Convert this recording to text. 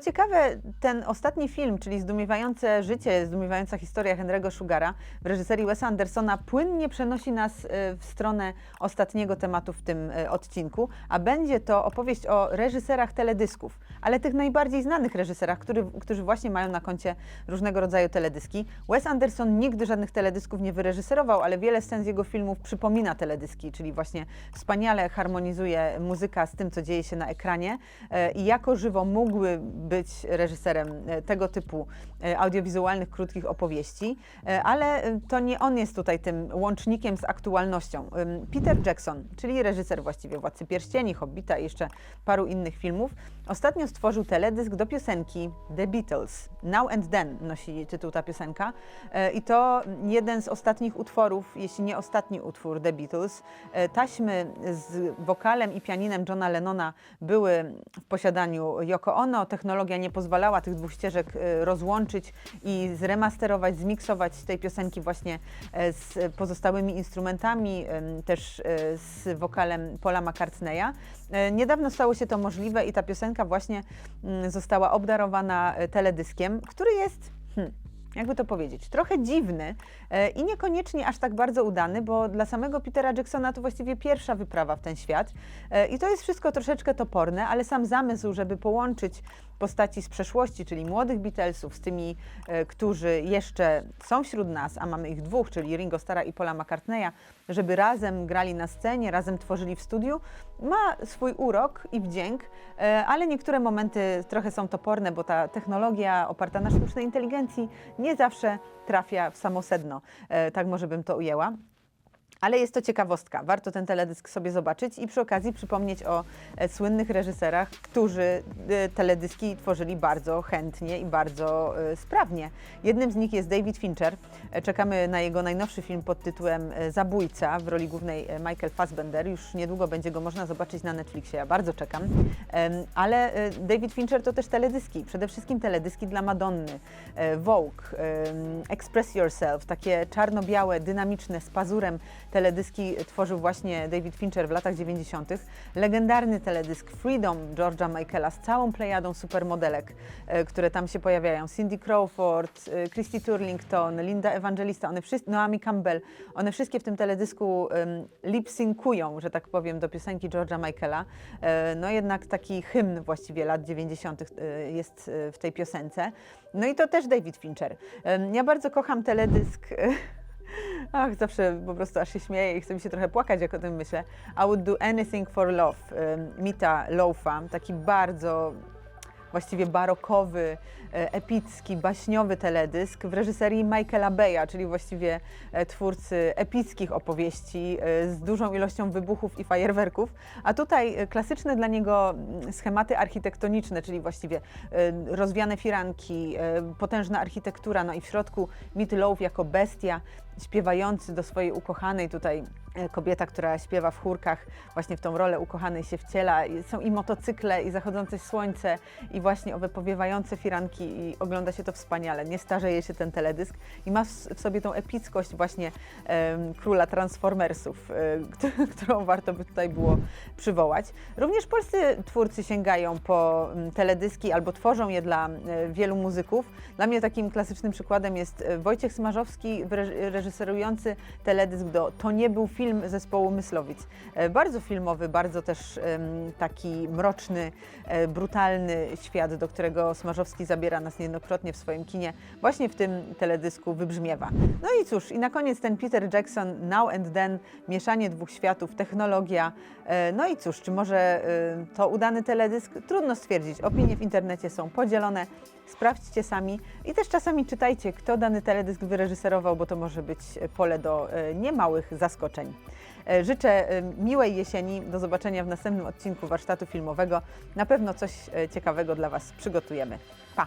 ciekawe, ten ostatni film, czyli Zdumiewające życie, zdumiewająca historia Henry'ego Sugara w reżyserii Wesa Andersona płynnie przenosi nas e, w stronę ostatniego tematu w tym e, odcinku, a będzie to opowieść o reżyserach teledysków, ale tych najbardziej znanych reżyserach, który, którzy właśnie mają na koncie różnego rodzaju teledyski. Wes Anderson nigdy żadnych teledysków nie wyreżyserował, ale wiele scen z jego filmów przypomina teledyski, czyli właśnie wspaniale harmonizuje muzyka z tym, co dzieje się na ekranie e, i jako żywo mógłby być reżyserem e, tego typu e, audiowizualnych, krótkich opowieści, e, ale to nie on jest tutaj tym łącznikiem z aktualnością. Peter Jackson, czyli reżyser właściwie Władcy Pierścieni, Hobbita i jeszcze paru innych filmów, ostatnio stworzył teledysk do piosenki The Beatles. Now and Then nosi tytuł ta piosenka i to jeden z ostatnich utworów, jeśli nie ostatni utwór The Beatles. Taśmy z wokalem i pianinem Johna Lennona były w posiadaniu Yoko Ono. Technologia nie pozwalała tych dwóch ścieżek e, rozłączyć i zremasterować, zmiksować tej piosenki właśnie e, z pozostałymi instrumentami, też e, z wokalem Paula McCartneya. E, Niedawno stało się to możliwe i ta piosenka właśnie mm, została obdarowana teledyskiem, który jest hmm, jakby to powiedzieć, trochę dziwny e, i niekoniecznie aż tak bardzo udany, bo dla samego Petera Jacksona to właściwie pierwsza wyprawa w ten świat. E, I to jest wszystko troszeczkę toporne, ale sam zamysł, żeby połączyć postaci z przeszłości, czyli młodych Beatlesów, z tymi, e, którzy jeszcze są wśród nas, a mamy ich dwóch, czyli Ringo Starra i Paula McCartneya, żeby razem grali na scenie, razem tworzyli w studiu, ma swój urok i wdzięk, ale niektóre momenty trochę są toporne, bo ta technologia oparta na sztucznej inteligencji nie zawsze trafia w samo sedno. E, Tak może bym to ujęła. Ale jest to ciekawostka. Warto ten teledysk sobie zobaczyć i przy okazji przypomnieć o e, słynnych reżyserach, którzy e, teledyski tworzyli bardzo chętnie i bardzo e, sprawnie. Jednym z nich jest David Fincher. Czekamy na jego najnowszy film pod tytułem Zabójca w roli głównej Michael Fassbender. Już niedługo będzie go można zobaczyć na Netflixie. Ja bardzo czekam. Ale David Fincher to też teledyski. Przede wszystkim teledyski dla Madonny, Vogue, Express Yourself, takie czarno-białe, dynamiczne, z pazurem teledyski tworzył właśnie David Fincher w latach 90. Legendarny teledysk Freedom George'a Michaela z całą plejadą supermodelek, e, które tam się pojawiają. Cindy Crawford, e, Christy Turlington, Linda Evangelista, one wszyscy, Naomi Campbell, one wszystkie w tym teledysku lip-synkują, że tak powiem, do piosenki George'a Michaela. E, No jednak taki hymn właściwie lat 90. e, jest w tej piosence. No i to też David Fincher. Ja bardzo kocham teledysk Ach, zawsze po prostu aż się śmieję i chce mi się trochę płakać, jak o tym myślę. I would do anything for love. Mita Loufa, taki bardzo właściwie barokowy, e, epicki, baśniowy teledysk w reżyserii Michaela Beya, czyli właściwie e, twórcy epickich opowieści e, z dużą ilością wybuchów i fajerwerków. A tutaj klasyczne dla niego mm, schematy architektoniczne, czyli właściwie rozwiane firanki, potężna architektura, no i w środku Meat Loaf jako bestia śpiewający do swojej ukochanej tutaj e, kobieta, która śpiewa w chórkach, właśnie w tą rolę ukochanej się wciela. Są i motocykle, i zachodzące słońce, i właśnie owe powiewające firanki i ogląda się to wspaniale. Nie starzeje się ten teledysk i ma w sobie tą epickość właśnie em, króla Transformersów, któ- którą warto by tutaj było przywołać. Również polscy twórcy sięgają po teledyski albo tworzą je dla e, wielu muzyków. Dla mnie takim klasycznym przykładem jest Wojciech Smarzowski, wyre- reżyserujący teledysk do To nie był film zespołu Myslowic. E, Bardzo filmowy, bardzo też taki mroczny, e, brutalny świat, do którego Smarzowski zabiera nas niejednokrotnie w swoim kinie. Właśnie w tym teledysku wybrzmiewa. No i cóż, i na koniec ten Peter Jackson, Now and Then, mieszanie dwóch światów, technologia. E, No i cóż, czy może to udany teledysk? Trudno stwierdzić. Opinie w internecie są podzielone. Sprawdźcie sami i też czasami czytajcie, kto dany teledysk wyreżyserował, bo to może być pole do e, niemałych zaskoczeń. E, Życzę e, miłej jesieni. Do zobaczenia w następnym odcinku warsztatu filmowego. Na pewno coś ciekawego dla Was przygotujemy. Pa!